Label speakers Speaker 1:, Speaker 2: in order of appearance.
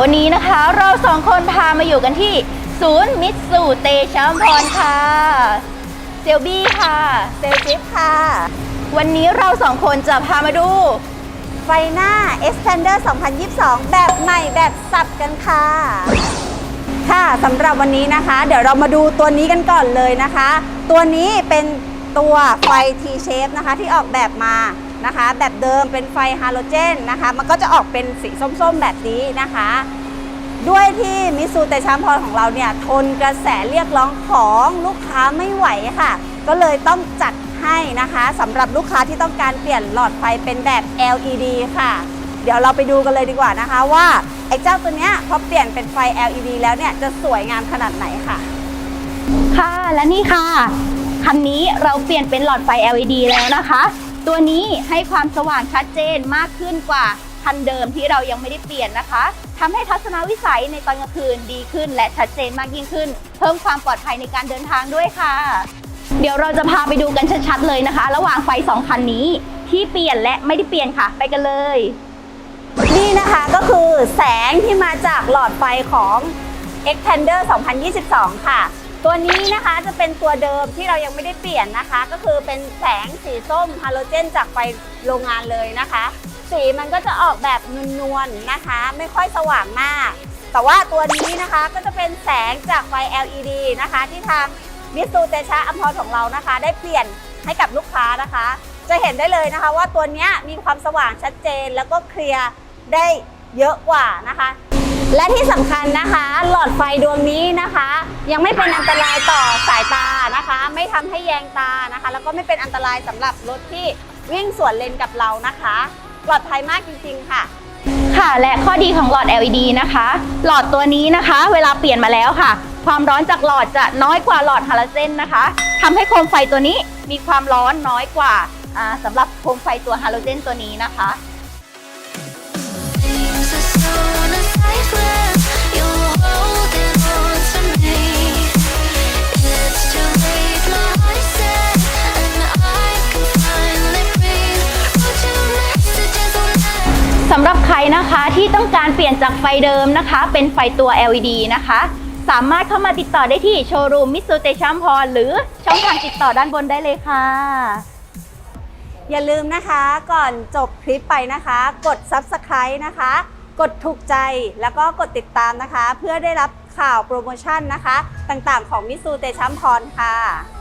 Speaker 1: วันนี้นะคะ เราสองคนพามาอยู่กันที่ ศูนย์มิตซูเตชะมพรค่ะ เซลบี้ค่ะ
Speaker 2: เซลจิ๊บค่ะ
Speaker 1: วันนี้เราสองคนจะพามาดู
Speaker 2: ไฟหน้า Expander 2022 แบบใหม่แบบสับกันค่ะ ค่ะสำหรับวันนี้นะคะ เดี๋ยวเรามาดูตัวนี้กันก่อนเลยนะคะ ตัวนี้เป็นตัวไฟ T-shape นะคะที่ออกแบบมา นะคะ แบบเดิมเป็นไฟฮาโลเจนนะคะ มันก็จะออกเป็นสีส้มๆแบบนี้นะคะ ด้วยที่มิสูเตชามพรของเราเนี่ยทนกระแสเรียกร้องของลูกค้าไม่ไหวค่ะ ก็เลยต้องจัดให้นะคะสำหรับลูกค้าที่ต้องการเปลี่ยนหลอดไฟเป็นแบบ LED ค่ะ เดี๋ยวเราไปดูกันเลยดีกว่านะคะว่าไอ้เจ้าตัวเนี้ยพอเปลี่ยนเป็นไฟ LED แล้วเนี่ยจะสวยงามขนาดไหนค่ะ
Speaker 1: ค่ะและนี่ค่ะคันนี้เราเปลี่ยนเป็นหลอดไฟ LED แล้วนะคะ ตัวนี้ให้ความสว่างชัดเจนมากขึ้นกว่าคันเดิมที่เรายังไม่ได้เปลี่ยนนะคะทำให้ทัศนวิสัยในตอนกลางคืนดีขึ้น และชัดเจนมากยิ่งขึ้น เพิ่มความปลอดภัยในการเดินทางด้วยค่ะ เดี๋ยวเราจะพาไปดูกันชัดๆเลยนะคะ ระหว่างไฟสองคันนี้ที่เปลี่ยนและไม่ได้เปลี่ยนค่ะ ไปกันเลย
Speaker 2: นี่นะคะก็คือแสงที่มาจากหลอดไฟของ Expander 2022 ค่ะ ตัวนี้นะคะจะเป็นตัวเดิมที่เรายังไม่ได้เปลี่ยนนะคะ ก็คือเป็นแสงสีส้มฮาโลเจน จากไฟโรงงานเลยนะคะ สีมันก็จะออกแบบนวลๆนะคะ ไม่ค่อยสว่างมาก แต่ว่าตัวนี้นะคะก็จะเป็นแสงจากไฟ LED นะคะ ที่ทางมิสูเตชะอัมพรของเรานะคะ ได้เปลี่ยนให้กับลูกค้านะคะ จะเห็นได้เลยนะคะว่าตัวนี้มีความสว่างชัดเจนแล้วก็เคลียร์ได้เยอะกว่านะคะ และที่สำคัญนะคะ หลอดไฟดวงนี้นะคะ ยังไม่เป็นอันตรายต่อสายตานะคะ ไม่ทำให้แยงตานะคะ แล้วก็ไม่เป็นอันตรายสำหรับรถที่วิ่งสวนเลนกับเรานะคะ ปลอดภัยมากจริงๆค่ะ
Speaker 1: ค่ะและข้อดีของหลอด LED นะคะ หลอดตัวนี้นะคะ เวลาเปลี่ยนมาแล้วค่ะ ความร้อนจากหลอดจะน้อยกว่าหลอดฮาโลเจนนะคะทำให้โคมไฟตัวนี้มีความร้อนน้อยกว่าอ่าสำหรับโคมไฟตัวฮาโลเจนตัวนี้นะคะำหรับใครนะคะที่ต้องการเปลี่ยนจากไฟเดิมนะคะ เป็นไฟตัว LED นะคะ สามารถเข้ามาติดต่อได้ที่โชว์รูมมิสซูเตชัมพรหรือช่องทางติดต่อด้านบนได้เลยค่ะ
Speaker 2: อย่าลืมนะคะก่อนจบคลิปไปนะคะ กด Subscribe นะคะ กดถูกใจแล้วก็กดติดตามนะคะ เพื่อได้รับข่าวโปรโมชั่นนะคะ ต่างๆของมิสูเตชัมพรค่ะ